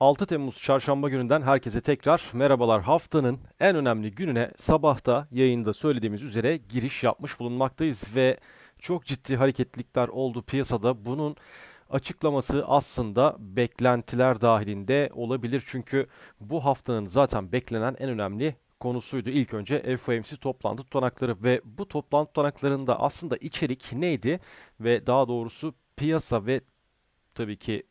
6 Temmuz çarşamba gününden herkese tekrar merhabalar. Haftanın en önemli gününe sabahta yayında söylediğimiz üzere giriş yapmış bulunmaktayız ve çok ciddi hareketlilikler oldu piyasada. Bunun açıklaması aslında beklentiler dahilinde olabilir. Çünkü bu haftanın zaten beklenen en önemli konusuydu. İlk önce FOMC toplantı tutanakları ve bu toplantı tutanaklarında aslında içerik neydi ve daha doğrusu piyasa ve tabii ki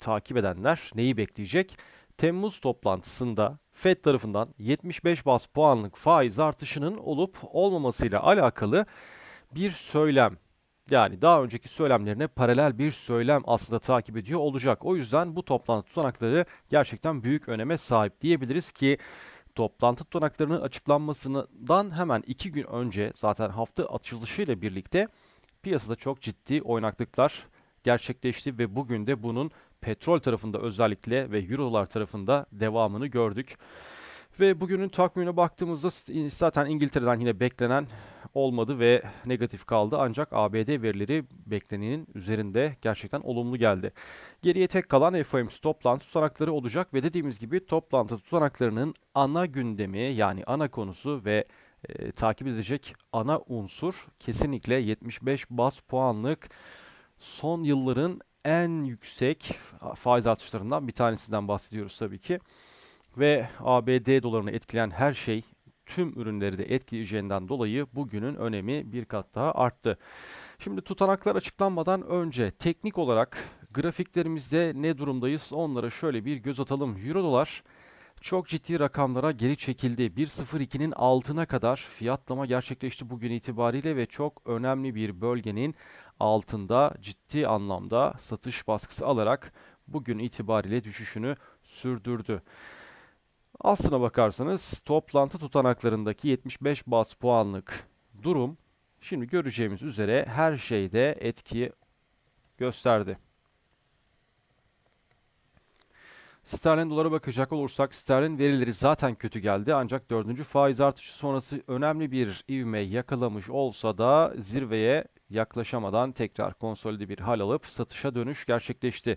takip edenler neyi bekleyecek? Temmuz toplantısında Fed tarafından 75 bas puanlık faiz artışının olup olmamasıyla alakalı bir söylem yani daha önceki söylemlerine paralel bir söylem aslında takip ediyor olacak. O yüzden bu toplantı tutanakları gerçekten büyük öneme sahip diyebiliriz ki toplantı tutanaklarının açıklanmasından hemen iki gün önce zaten hafta açılışıyla birlikte piyasada çok ciddi oynaklıklar gerçekleşti ve bugün de bunun petrol tarafında özellikle ve euro dolar tarafında devamını gördük. Ve bugünün takvimine baktığımızda zaten İngiltere'den yine beklenen olmadı ve negatif kaldı. Ancak ABD verileri beklenenin üzerinde gerçekten olumlu geldi. Geriye tek kalan FOMC toplantı tutanakları olacak ve dediğimiz gibi toplantı tutanaklarının ana gündemi yani ana konusu ve e, takip edecek ana unsur kesinlikle 75 bas puanlık son yılların en yüksek faiz artışlarından bir tanesinden bahsediyoruz tabii ki. Ve ABD dolarını etkileyen her şey tüm ürünleri de etkileyeceğinden dolayı bugünün önemi bir kat daha arttı. Şimdi tutanaklar açıklanmadan önce teknik olarak grafiklerimizde ne durumdayız onlara şöyle bir göz atalım. Euro dolar çok ciddi rakamlara geri çekildi. 1.02'nin altına kadar fiyatlama gerçekleşti bugün itibariyle ve çok önemli bir bölgenin altında ciddi anlamda satış baskısı alarak bugün itibariyle düşüşünü sürdürdü. Aslına bakarsanız toplantı tutanaklarındaki 75 bas puanlık durum şimdi göreceğimiz üzere her şeyde etki gösterdi. Sterlin dolara bakacak olursak sterlin verileri zaten kötü geldi ancak dördüncü faiz artışı sonrası önemli bir ivme yakalamış olsa da zirveye yaklaşamadan tekrar konsolide bir hal alıp satışa dönüş gerçekleşti.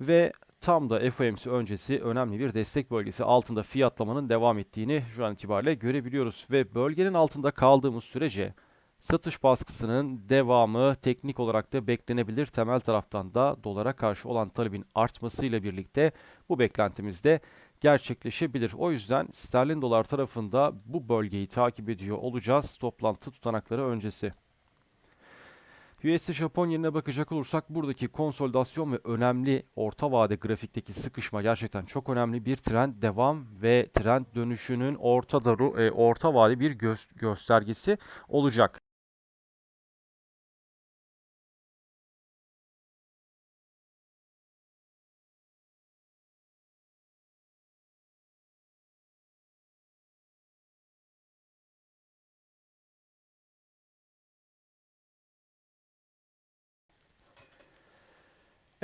Ve tam da FOMC öncesi önemli bir destek bölgesi altında fiyatlamanın devam ettiğini şu an itibariyle görebiliyoruz. Ve bölgenin altında kaldığımız sürece satış baskısının devamı teknik olarak da beklenebilir. Temel taraftan da dolara karşı olan talebin artmasıyla birlikte bu beklentimiz de gerçekleşebilir. O yüzden sterlin dolar tarafında bu bölgeyi takip ediyor olacağız toplantı tutanakları öncesi. USD Japon yerine bakacak olursak buradaki konsolidasyon ve önemli orta vade grafikteki sıkışma gerçekten çok önemli bir trend devam ve trend dönüşünün orta, daru, e, orta vade bir gö göstergesi olacak.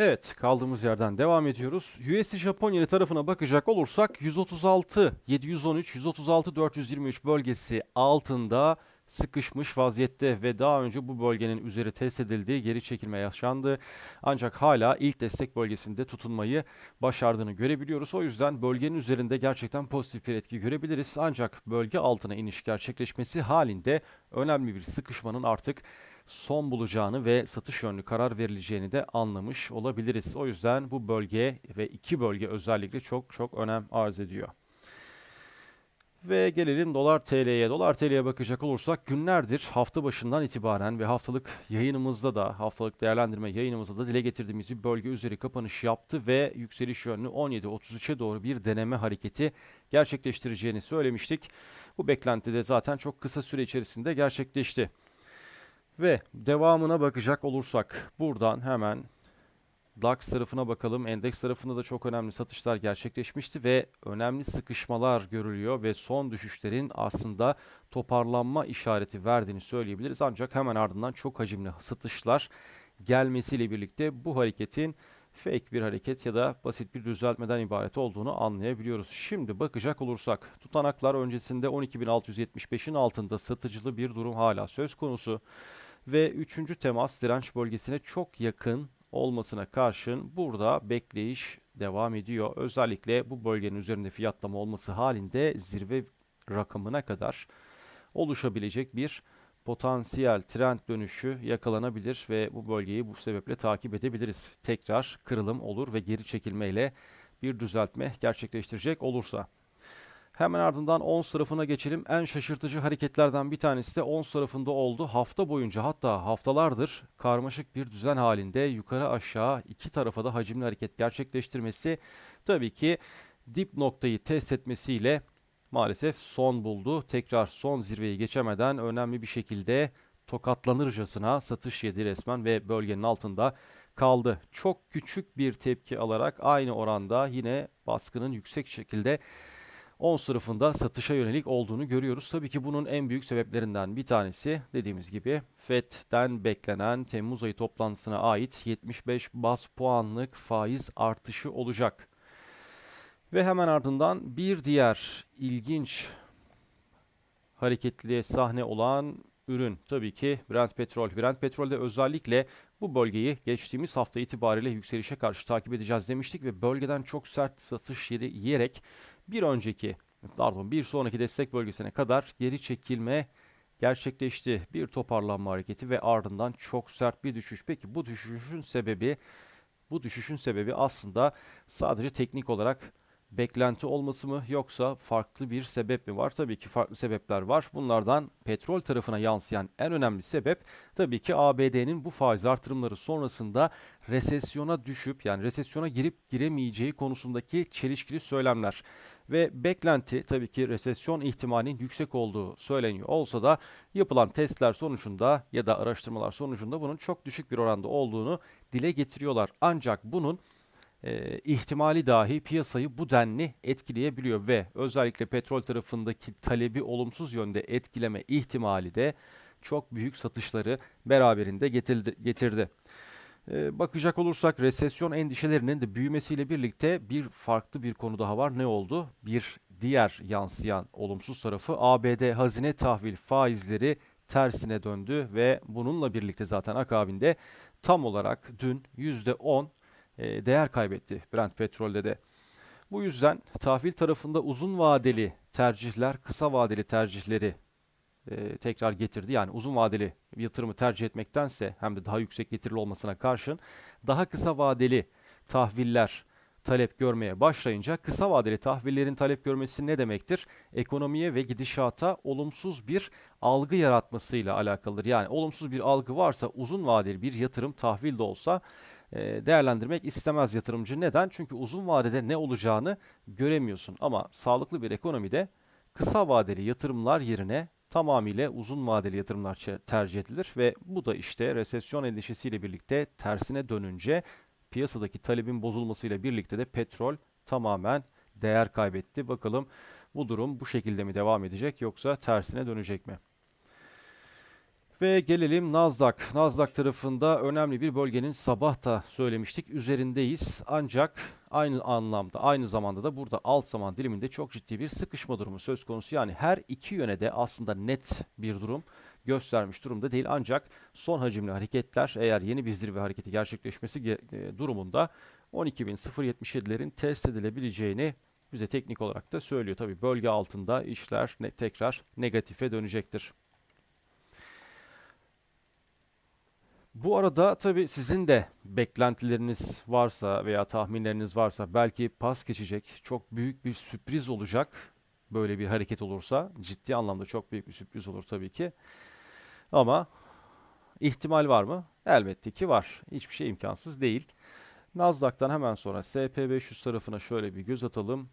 Evet, kaldığımız yerden devam ediyoruz. USD Japon yeni tarafına bakacak olursak 136 713 136 423 bölgesi altında sıkışmış vaziyette ve daha önce bu bölgenin üzeri test edildiği geri çekilme yaşandı. Ancak hala ilk destek bölgesinde tutunmayı başardığını görebiliyoruz. O yüzden bölgenin üzerinde gerçekten pozitif bir etki görebiliriz. Ancak bölge altına iniş gerçekleşmesi halinde önemli bir sıkışmanın artık son bulacağını ve satış yönlü karar verileceğini de anlamış olabiliriz. O yüzden bu bölge ve iki bölge özellikle çok çok önem arz ediyor. Ve gelelim dolar TL'ye. Dolar TL'ye bakacak olursak günlerdir hafta başından itibaren ve haftalık yayınımızda da haftalık değerlendirme yayınımızda da dile getirdiğimiz bir bölge üzeri kapanış yaptı ve yükseliş yönlü 17.33'e doğru bir deneme hareketi gerçekleştireceğini söylemiştik. Bu beklenti de zaten çok kısa süre içerisinde gerçekleşti. Ve devamına bakacak olursak buradan hemen DAX tarafına bakalım. Endeks tarafında da çok önemli satışlar gerçekleşmişti ve önemli sıkışmalar görülüyor ve son düşüşlerin aslında toparlanma işareti verdiğini söyleyebiliriz. Ancak hemen ardından çok hacimli satışlar gelmesiyle birlikte bu hareketin fake bir hareket ya da basit bir düzeltmeden ibaret olduğunu anlayabiliyoruz. Şimdi bakacak olursak tutanaklar öncesinde 12.675'in altında satıcılı bir durum hala söz konusu ve üçüncü temas direnç bölgesine çok yakın olmasına karşın burada bekleyiş devam ediyor. Özellikle bu bölgenin üzerinde fiyatlama olması halinde zirve rakamına kadar oluşabilecek bir potansiyel trend dönüşü yakalanabilir ve bu bölgeyi bu sebeple takip edebiliriz. Tekrar kırılım olur ve geri çekilmeyle bir düzeltme gerçekleştirecek olursa. Hemen ardından ons tarafına geçelim. En şaşırtıcı hareketlerden bir tanesi de ons tarafında oldu. Hafta boyunca hatta haftalardır karmaşık bir düzen halinde yukarı aşağı iki tarafa da hacimli hareket gerçekleştirmesi tabii ki dip noktayı test etmesiyle maalesef son buldu. Tekrar son zirveyi geçemeden önemli bir şekilde tokatlanırcasına satış yedi resmen ve bölgenin altında kaldı. Çok küçük bir tepki alarak aynı oranda yine baskının yüksek şekilde ons sınıfında satışa yönelik olduğunu görüyoruz. Tabii ki bunun en büyük sebeplerinden bir tanesi dediğimiz gibi FED'den beklenen Temmuz ayı toplantısına ait 75 bas puanlık faiz artışı olacak. Ve hemen ardından bir diğer ilginç hareketli sahne olan ürün tabii ki Brent petrol. Brent petrolde özellikle bu bölgeyi geçtiğimiz hafta itibariyle yükselişe karşı takip edeceğiz demiştik ve bölgeden çok sert satış yeri yiyerek bir önceki pardon bir sonraki destek bölgesine kadar geri çekilme gerçekleşti. Bir toparlanma hareketi ve ardından çok sert bir düşüş. Peki bu düşüşün sebebi bu düşüşün sebebi aslında sadece teknik olarak beklenti olması mı yoksa farklı bir sebep mi var? Tabii ki farklı sebepler var. Bunlardan petrol tarafına yansıyan en önemli sebep tabii ki ABD'nin bu faiz artırımları sonrasında resesyona düşüp yani resesyona girip giremeyeceği konusundaki çelişkili söylemler ve beklenti tabii ki resesyon ihtimalinin yüksek olduğu söyleniyor olsa da yapılan testler sonucunda ya da araştırmalar sonucunda bunun çok düşük bir oranda olduğunu dile getiriyorlar. Ancak bunun e, ihtimali dahi piyasayı bu denli etkileyebiliyor ve özellikle petrol tarafındaki talebi olumsuz yönde etkileme ihtimali de çok büyük satışları beraberinde getirdi. getirdi. E, bakacak olursak resesyon endişelerinin de büyümesiyle birlikte bir farklı bir konu daha var. Ne oldu? Bir diğer yansıyan olumsuz tarafı ABD hazine tahvil faizleri tersine döndü ve bununla birlikte zaten akabinde tam olarak dün %10 e, değer kaybetti Brent petrolde de. Bu yüzden tahvil tarafında uzun vadeli tercihler kısa vadeli tercihleri e, tekrar getirdi. Yani uzun vadeli yatırımı tercih etmektense hem de daha yüksek getirili olmasına karşın daha kısa vadeli tahviller talep görmeye başlayınca kısa vadeli tahvillerin talep görmesi ne demektir? Ekonomiye ve gidişata olumsuz bir algı yaratmasıyla alakalıdır. Yani olumsuz bir algı varsa uzun vadeli bir yatırım tahvil de olsa e, değerlendirmek istemez yatırımcı. Neden? Çünkü uzun vadede ne olacağını göremiyorsun. Ama sağlıklı bir ekonomide kısa vadeli yatırımlar yerine tamamıyla uzun vadeli yatırımlar tercih edilir ve bu da işte resesyon endişesiyle birlikte tersine dönünce piyasadaki talebin bozulmasıyla birlikte de petrol tamamen değer kaybetti. Bakalım bu durum bu şekilde mi devam edecek yoksa tersine dönecek mi? Ve gelelim Nasdaq. Nasdaq tarafında önemli bir bölgenin sabah da söylemiştik üzerindeyiz. Ancak aynı anlamda aynı zamanda da burada alt zaman diliminde çok ciddi bir sıkışma durumu söz konusu. Yani her iki yöne de aslında net bir durum göstermiş durumda değil. Ancak son hacimli hareketler eğer yeni bir zirve hareketi gerçekleşmesi e, durumunda 12.077'lerin test edilebileceğini bize teknik olarak da söylüyor. Tabi bölge altında işler ne, tekrar negatife dönecektir. Bu arada tabii sizin de beklentileriniz varsa veya tahminleriniz varsa belki pas geçecek çok büyük bir sürpriz olacak. Böyle bir hareket olursa ciddi anlamda çok büyük bir sürpriz olur tabii ki. Ama ihtimal var mı? Elbette ki var. Hiçbir şey imkansız değil. Nasdaq'tan hemen sonra SP500 tarafına şöyle bir göz atalım.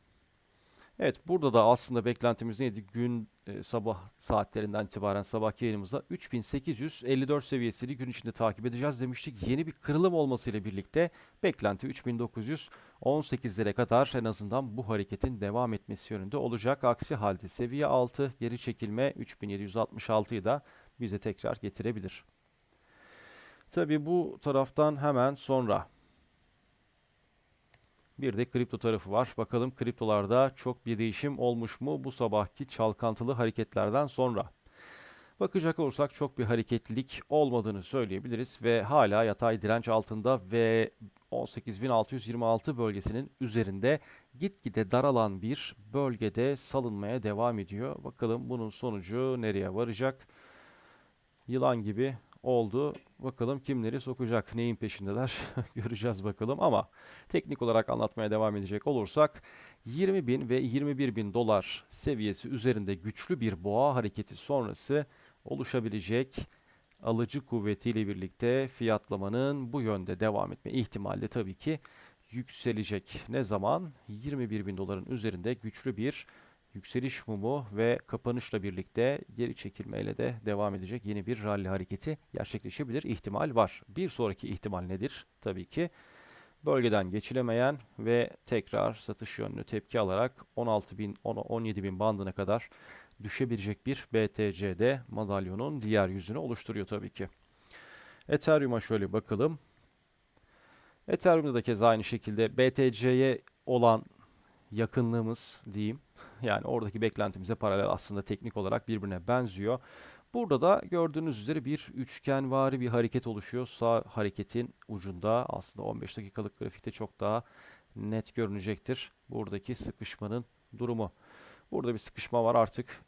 Evet burada da aslında beklentimiz neydi? Gün e, sabah saatlerinden itibaren sabah yayınımızda 3854 seviyesini gün içinde takip edeceğiz demiştik. Yeni bir kırılım olmasıyla birlikte beklenti 3918'lere kadar en azından bu hareketin devam etmesi yönünde olacak. Aksi halde seviye 6 geri çekilme 3766'yı da bize tekrar getirebilir. Tabi bu taraftan hemen sonra bir de kripto tarafı var. Bakalım kriptolarda çok bir değişim olmuş mu bu sabahki çalkantılı hareketlerden sonra. Bakacak olursak çok bir hareketlilik olmadığını söyleyebiliriz ve hala yatay direnç altında ve 18.626 bölgesinin üzerinde gitgide daralan bir bölgede salınmaya devam ediyor. Bakalım bunun sonucu nereye varacak? Yılan gibi oldu. Bakalım kimleri sokacak, neyin peşindeler göreceğiz bakalım ama teknik olarak anlatmaya devam edecek olursak 20 bin ve 21 bin dolar seviyesi üzerinde güçlü bir boğa hareketi sonrası oluşabilecek alıcı kuvvetiyle birlikte fiyatlamanın bu yönde devam etme ihtimali tabii ki yükselecek. Ne zaman? 21 bin doların üzerinde güçlü bir yükseliş mumu ve kapanışla birlikte geri çekilmeyle de devam edecek yeni bir rally hareketi gerçekleşebilir ihtimal var. Bir sonraki ihtimal nedir? Tabii ki bölgeden geçilemeyen ve tekrar satış yönlü tepki alarak 16 bin 17 bin bandına kadar düşebilecek bir BTC'de madalyonun diğer yüzünü oluşturuyor tabii ki. Ethereum'a şöyle bakalım. Ethereum'da da keza aynı şekilde BTC'ye olan yakınlığımız diyeyim. Yani oradaki beklentimize paralel aslında teknik olarak birbirine benziyor. Burada da gördüğünüz üzere bir üçgenvari bir hareket oluşuyor. Sağ hareketin ucunda aslında 15 dakikalık grafikte çok daha net görünecektir. Buradaki sıkışmanın durumu. Burada bir sıkışma var artık.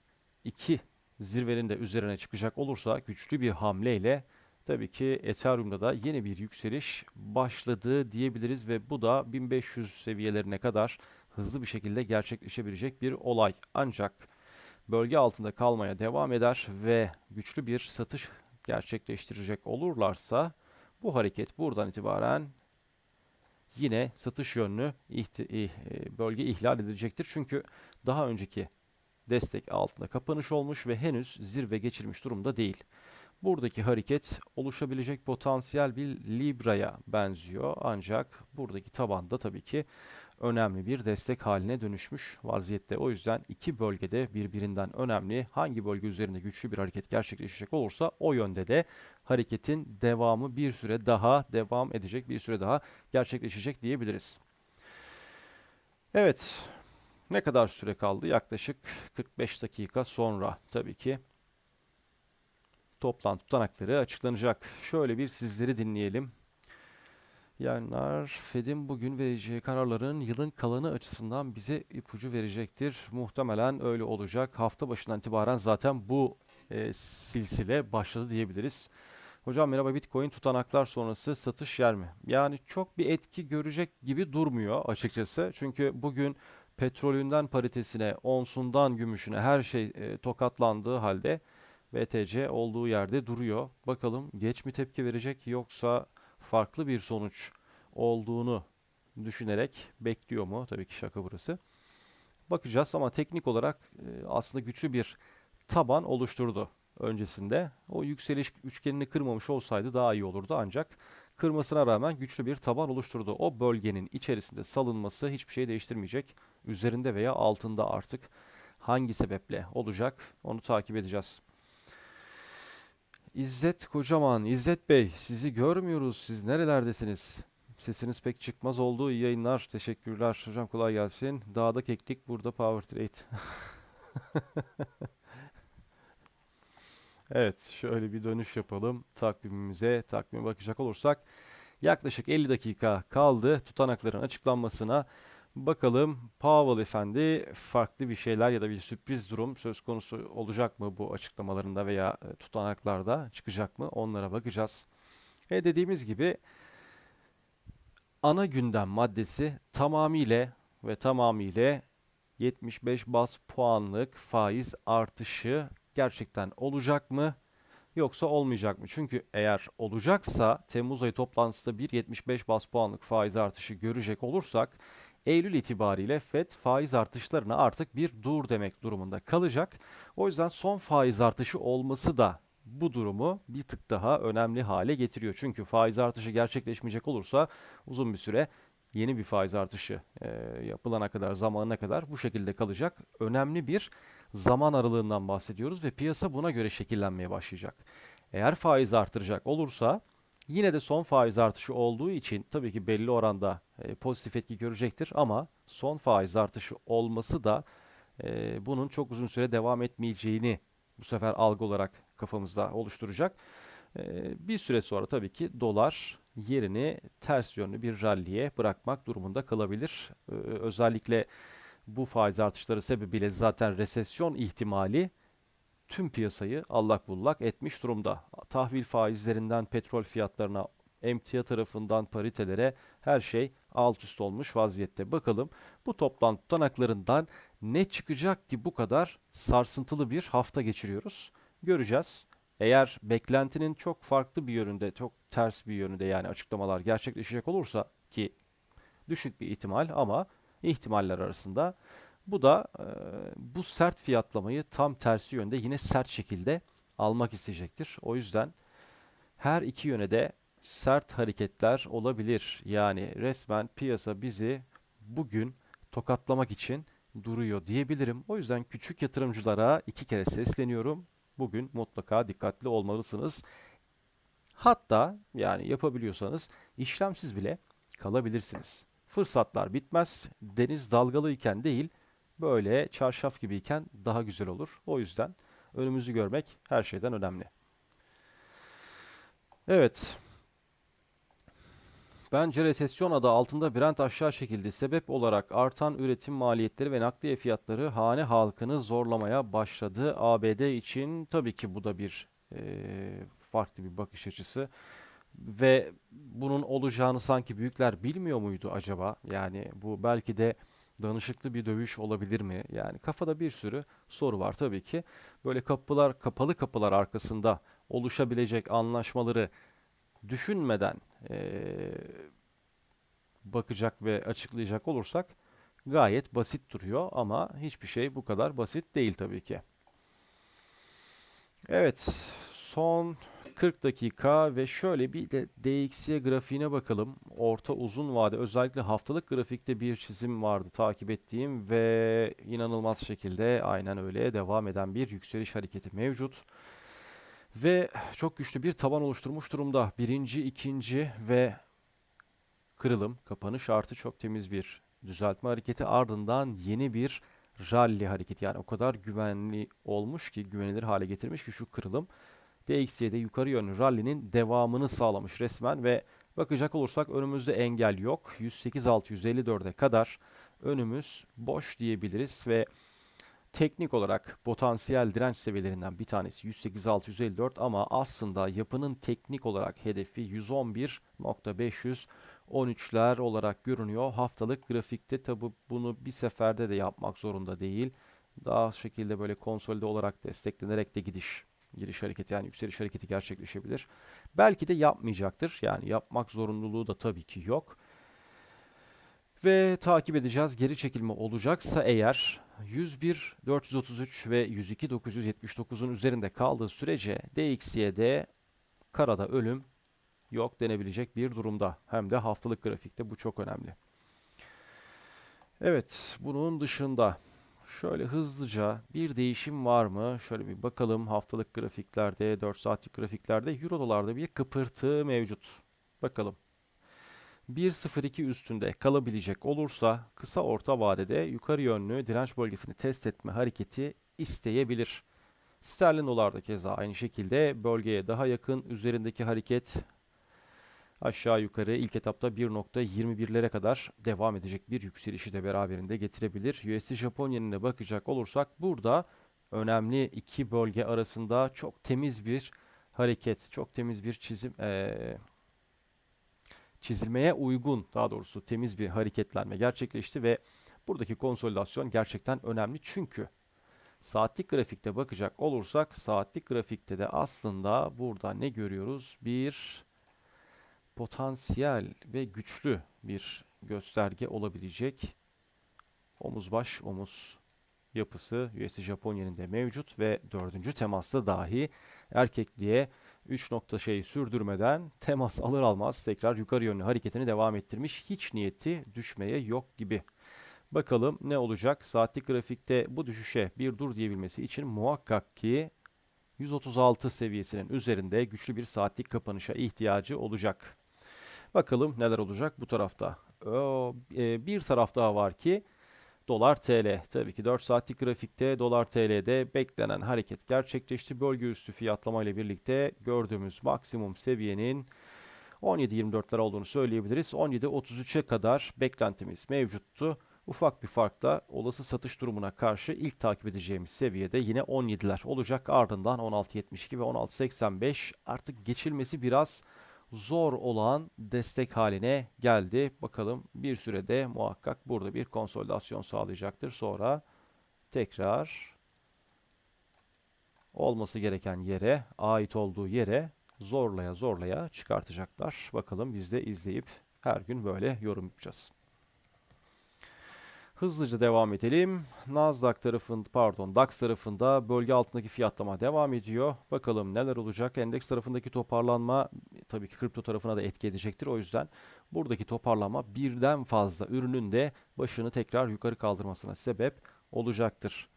iki zirvenin de üzerine çıkacak olursa güçlü bir hamleyle tabii ki Ethereum'da da yeni bir yükseliş başladı diyebiliriz ve bu da 1500 seviyelerine kadar hızlı bir şekilde gerçekleşebilecek bir olay. Ancak bölge altında kalmaya devam eder ve güçlü bir satış gerçekleştirecek olurlarsa bu hareket buradan itibaren yine satış yönlü e, bölge ihlal edilecektir. Çünkü daha önceki destek altında kapanış olmuş ve henüz zirve geçirmiş durumda değil. Buradaki hareket oluşabilecek potansiyel bir Libra'ya benziyor. Ancak buradaki tabanda tabii ki önemli bir destek haline dönüşmüş vaziyette. O yüzden iki bölgede birbirinden önemli. Hangi bölge üzerinde güçlü bir hareket gerçekleşecek olursa o yönde de hareketin devamı bir süre daha devam edecek, bir süre daha gerçekleşecek diyebiliriz. Evet, ne kadar süre kaldı? Yaklaşık 45 dakika sonra tabii ki toplantı tutanakları açıklanacak. Şöyle bir sizleri dinleyelim. Yarınlar Fed'in bugün vereceği kararların yılın kalanı açısından bize ipucu verecektir. Muhtemelen öyle olacak. Hafta başından itibaren zaten bu e, silsile başladı diyebiliriz. Hocam merhaba Bitcoin tutanaklar sonrası satış yer mi? Yani çok bir etki görecek gibi durmuyor açıkçası. Çünkü bugün petrolünden paritesine, onsundan gümüşüne her şey e, tokatlandığı halde BTC olduğu yerde duruyor. Bakalım geç mi tepki verecek yoksa farklı bir sonuç olduğunu düşünerek bekliyor mu? Tabii ki şaka burası. Bakacağız ama teknik olarak e, aslında güçlü bir taban oluşturdu öncesinde. O yükseliş üçgenini kırmamış olsaydı daha iyi olurdu ancak kırmasına rağmen güçlü bir taban oluşturdu. O bölgenin içerisinde salınması hiçbir şey değiştirmeyecek. Üzerinde veya altında artık hangi sebeple olacak onu takip edeceğiz. İzzet Kocaman, İzzet Bey sizi görmüyoruz. Siz nerelerdesiniz? Sesiniz pek çıkmaz oldu. İyi yayınlar. Teşekkürler. Hocam kolay gelsin. Dağda keklik, burada Power Trade. Evet, şöyle bir dönüş yapalım takvimimize. Takvime bakacak olursak yaklaşık 50 dakika kaldı tutanakların açıklanmasına. Bakalım Powell Efendi farklı bir şeyler ya da bir sürpriz durum söz konusu olacak mı bu açıklamalarında veya e, tutanaklarda çıkacak mı onlara bakacağız. Ve dediğimiz gibi ana gündem maddesi tamamıyla ve tamamıyla 75 bas puanlık faiz artışı gerçekten olacak mı yoksa olmayacak mı? Çünkü eğer olacaksa Temmuz ayı toplantısında bir 75 bas puanlık faiz artışı görecek olursak Eylül itibariyle FED faiz artışlarına artık bir dur demek durumunda kalacak. O yüzden son faiz artışı olması da bu durumu bir tık daha önemli hale getiriyor. Çünkü faiz artışı gerçekleşmeyecek olursa uzun bir süre yeni bir faiz artışı e, yapılana kadar, zamanına kadar bu şekilde kalacak. Önemli bir zaman aralığından bahsediyoruz ve piyasa buna göre şekillenmeye başlayacak. Eğer faiz artıracak olursa yine de son faiz artışı olduğu için tabii ki belli oranda e, pozitif etki görecektir ama son faiz artışı olması da e, bunun çok uzun süre devam etmeyeceğini bu sefer algı olarak kafamızda oluşturacak. Ee, bir süre sonra tabii ki dolar yerini ters yönlü bir ralliye bırakmak durumunda kalabilir. Özellikle bu faiz artışları sebebiyle zaten resesyon ihtimali tüm piyasayı allak bullak etmiş durumda. Tahvil faizlerinden petrol fiyatlarına, emtia tarafından paritelere her şey alt üst olmuş vaziyette. Bakalım bu toplantı tutanaklarından ne çıkacak ki bu kadar sarsıntılı bir hafta geçiriyoruz? Göreceğiz. Eğer beklentinin çok farklı bir yönünde, çok ters bir yönünde yani açıklamalar gerçekleşecek olursa ki düşük bir ihtimal ama ihtimaller arasında bu da e, bu sert fiyatlamayı tam tersi yönde yine sert şekilde almak isteyecektir. O yüzden her iki yöne de sert hareketler olabilir. Yani resmen piyasa bizi bugün tokatlamak için duruyor diyebilirim. O yüzden küçük yatırımcılara iki kere sesleniyorum. Bugün mutlaka dikkatli olmalısınız. Hatta yani yapabiliyorsanız işlemsiz bile kalabilirsiniz. Fırsatlar bitmez. Deniz dalgalıyken değil, böyle çarşaf gibiyken daha güzel olur. O yüzden önümüzü görmek her şeyden önemli. Evet. Bence resesyon adı altında Brent aşağı çekildi. Sebep olarak artan üretim maliyetleri ve nakliye fiyatları hane halkını zorlamaya başladı. ABD için tabii ki bu da bir eee, farklı bir bakış açısı. Ve bunun olacağını sanki büyükler bilmiyor muydu acaba? Yani bu belki de danışıklı bir dövüş olabilir mi? Yani kafada bir sürü soru var tabii ki. Böyle kapılar, kapalı kapılar arkasında oluşabilecek anlaşmaları düşünmeden eee, bakacak ve açıklayacak olursak gayet basit duruyor ama hiçbir şey bu kadar basit değil tabii ki. Evet, son 40 dakika ve şöyle bir de DXY grafiğine bakalım. Orta uzun vade özellikle haftalık grafikte bir çizim vardı takip ettiğim ve inanılmaz şekilde aynen öyle devam eden bir yükseliş hareketi mevcut. Ve çok güçlü bir taban oluşturmuş durumda. Birinci, ikinci ve kırılım, kapanış artı çok temiz bir düzeltme hareketi ardından yeni bir rally hareketi. Yani o kadar güvenli olmuş ki, güvenilir hale getirmiş ki şu kırılım DXY'de yukarı yönlü rally'nin devamını sağlamış resmen ve bakacak olursak önümüzde engel yok. 108.654'e kadar önümüz boş diyebiliriz ve teknik olarak potansiyel direnç seviyelerinden bir tanesi 108.654 ama aslında yapının teknik olarak hedefi 111.513'ler olarak görünüyor. Haftalık grafikte tabi bunu bir seferde de yapmak zorunda değil. Daha şekilde böyle konsolide olarak desteklenerek de gidiş giriş hareketi yani yükseliş hareketi gerçekleşebilir. Belki de yapmayacaktır. Yani yapmak zorunluluğu da tabii ki yok. Ve takip edeceğiz. Geri çekilme olacaksa eğer 101 433 ve 102 979'un üzerinde kaldığı sürece DXY'de karada ölüm yok denebilecek bir durumda. Hem de haftalık grafikte bu çok önemli. Evet, bunun dışında Şöyle hızlıca bir değişim var mı? Şöyle bir bakalım haftalık grafiklerde, 4 saatlik grafiklerde Euro dolarda bir kıpırtı mevcut. Bakalım. 1.02 üstünde kalabilecek olursa kısa orta vadede yukarı yönlü direnç bölgesini test etme hareketi isteyebilir. Sterlin dolarda keza aynı şekilde bölgeye daha yakın üzerindeki hareket aşağı yukarı ilk etapta 1.21'lere kadar devam edecek bir yükselişi de beraberinde getirebilir. USD Japon yenine bakacak olursak burada önemli iki bölge arasında çok temiz bir hareket, çok temiz bir çizim ee, çizilmeye uygun daha doğrusu temiz bir hareketlenme gerçekleşti ve buradaki konsolidasyon gerçekten önemli çünkü saatlik grafikte bakacak olursak saatlik grafikte de aslında burada ne görüyoruz? Bir potansiyel ve güçlü bir gösterge olabilecek omuz baş omuz yapısı USD Japon yeninde mevcut ve dördüncü temasta dahi erkekliğe 3 nokta şeyi sürdürmeden temas alır almaz tekrar yukarı yönlü hareketini devam ettirmiş. Hiç niyeti düşmeye yok gibi. Bakalım ne olacak? Saatlik grafikte bu düşüşe bir dur diyebilmesi için muhakkak ki 136 seviyesinin üzerinde güçlü bir saatlik kapanışa ihtiyacı olacak. Bakalım neler olacak bu tarafta. E, bir taraf daha var ki dolar TL. Tabii ki 4 saatlik grafikte dolar TL'de beklenen hareket gerçekleşti. Bölge üstü fiyatlama ile birlikte gördüğümüz maksimum seviyenin 17.24'ler olduğunu söyleyebiliriz. 17.33'e kadar beklentimiz mevcuttu. Ufak bir farkla olası satış durumuna karşı ilk takip edeceğimiz seviyede yine 17'ler olacak. Ardından 16.72 ve 16.85 artık geçilmesi biraz zor olan destek haline geldi. Bakalım bir sürede muhakkak burada bir konsolidasyon sağlayacaktır. Sonra tekrar olması gereken yere, ait olduğu yere zorlaya zorlaya çıkartacaklar. Bakalım biz de izleyip her gün böyle yorum yapacağız. Hızlıca devam edelim. Nasdaq tarafında, pardon, DAX tarafında bölge altındaki fiyatlama devam ediyor. Bakalım neler olacak. Endeks tarafındaki toparlanma tabii ki kripto tarafına da etki edecektir. O yüzden buradaki toparlanma birden fazla ürünün de başını tekrar yukarı kaldırmasına sebep olacaktır.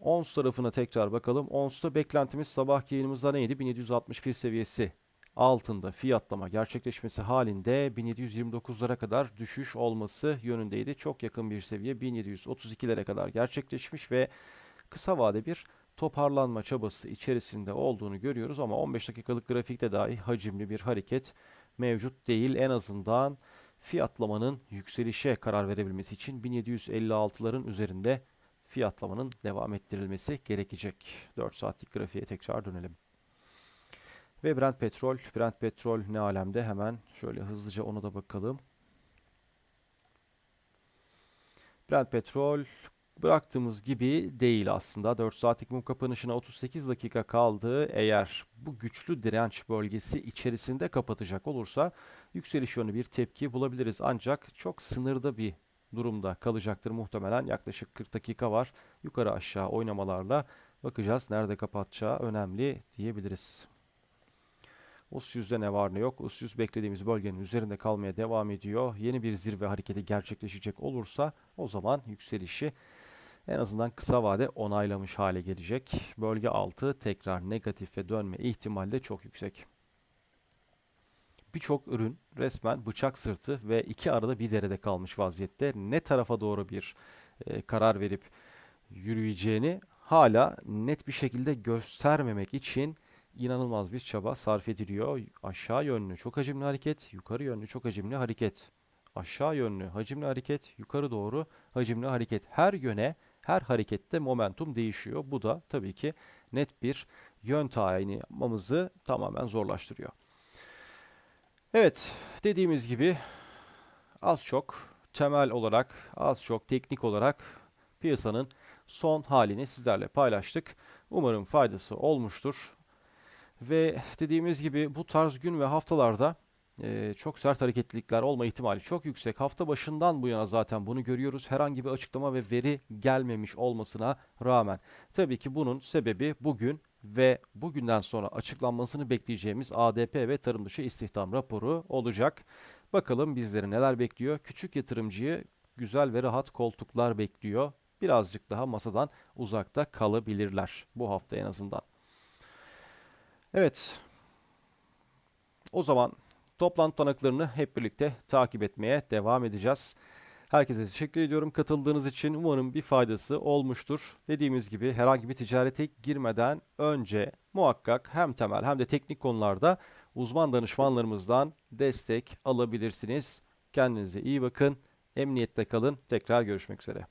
Ons tarafına tekrar bakalım. Ons'ta beklentimiz sabah yayınımızda neydi? 1761 seviyesi altında fiyatlama gerçekleşmesi halinde 1729'lara kadar düşüş olması yönündeydi. Çok yakın bir seviye 1732'lere kadar gerçekleşmiş ve kısa vade bir toparlanma çabası içerisinde olduğunu görüyoruz ama 15 dakikalık grafikte dahi hacimli bir hareket mevcut değil. En azından fiyatlamanın yükselişe karar verebilmesi için 1756'ların üzerinde fiyatlamanın devam ettirilmesi gerekecek. 4 saatlik grafiğe tekrar dönelim. Ve Brent petrol. Brent petrol ne alemde? Hemen şöyle hızlıca ona da bakalım. Brent petrol bıraktığımız gibi değil aslında. 4 saatlik mum kapanışına 38 dakika kaldı. Eğer bu güçlü direnç bölgesi içerisinde kapatacak olursa yükseliş yönlü bir tepki bulabiliriz. Ancak çok sınırda bir durumda kalacaktır muhtemelen. Yaklaşık 40 dakika var. Yukarı aşağı oynamalarla bakacağız. Nerede kapatacağı önemli diyebiliriz. US100'de ne var ne yok. US100 beklediğimiz bölgenin üzerinde kalmaya devam ediyor. Yeni bir zirve hareketi gerçekleşecek olursa o zaman yükselişi en azından kısa vade onaylamış hale gelecek. Bölge altı tekrar negatife dönme ihtimali de çok yüksek. Birçok ürün resmen bıçak sırtı ve iki arada bir derede kalmış vaziyette. Ne tarafa doğru bir e, karar verip yürüyeceğini hala net bir şekilde göstermemek için inanılmaz bir çaba sarf ediliyor. Aşağı yönlü çok hacimli hareket, yukarı yönlü çok hacimli hareket. Aşağı yönlü hacimli hareket, yukarı doğru hacimli hareket. Her yöne, her harekette momentum değişiyor. Bu da tabii ki net bir yön tayini yapmamızı tamamen zorlaştırıyor. Evet, dediğimiz gibi az çok temel olarak, az çok teknik olarak piyasanın son halini sizlerle paylaştık. Umarım faydası olmuştur. Ve dediğimiz gibi bu tarz gün ve haftalarda e, çok sert hareketlilikler olma ihtimali çok yüksek. Hafta başından bu yana zaten bunu görüyoruz. Herhangi bir açıklama ve veri gelmemiş olmasına rağmen. Tabii ki bunun sebebi bugün ve bugünden sonra açıklanmasını bekleyeceğimiz ADP ve tarım dışı istihdam raporu olacak. Bakalım bizleri neler bekliyor. Küçük yatırımcıyı güzel ve rahat koltuklar bekliyor. Birazcık daha masadan uzakta kalabilirler bu hafta en azından. Evet. O zaman toplantı tanıklarını hep birlikte takip etmeye devam edeceğiz. Herkese teşekkür ediyorum katıldığınız için. Umarım bir faydası olmuştur. Dediğimiz gibi herhangi bir ticarete girmeden önce muhakkak hem temel hem de teknik konularda uzman danışmanlarımızdan destek alabilirsiniz. Kendinize iyi bakın. Emniyette kalın. Tekrar görüşmek üzere.